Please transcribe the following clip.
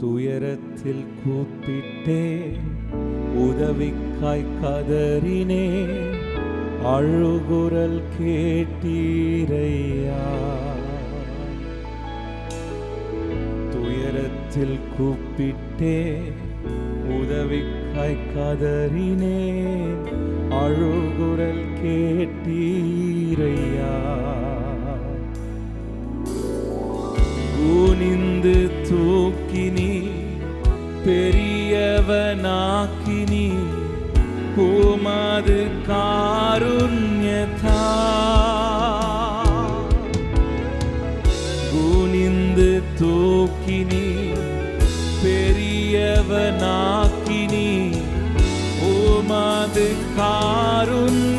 துயரத்தில் கூப்பிட்டே உதவிக்காய் கதறினே அழுகுரல் கேட்டீரையா? துயரத்தில் கூப்பிட்டே உதவிக்காய் கதறினே அழுகுரல் கேட்டீரையா? குனிந்து தூக்கினி பெரியவனாக்கினி உமது காருண்யதா. குனிந்து தூக்கினி பெரியவனாக்கினி உமது காருண்ய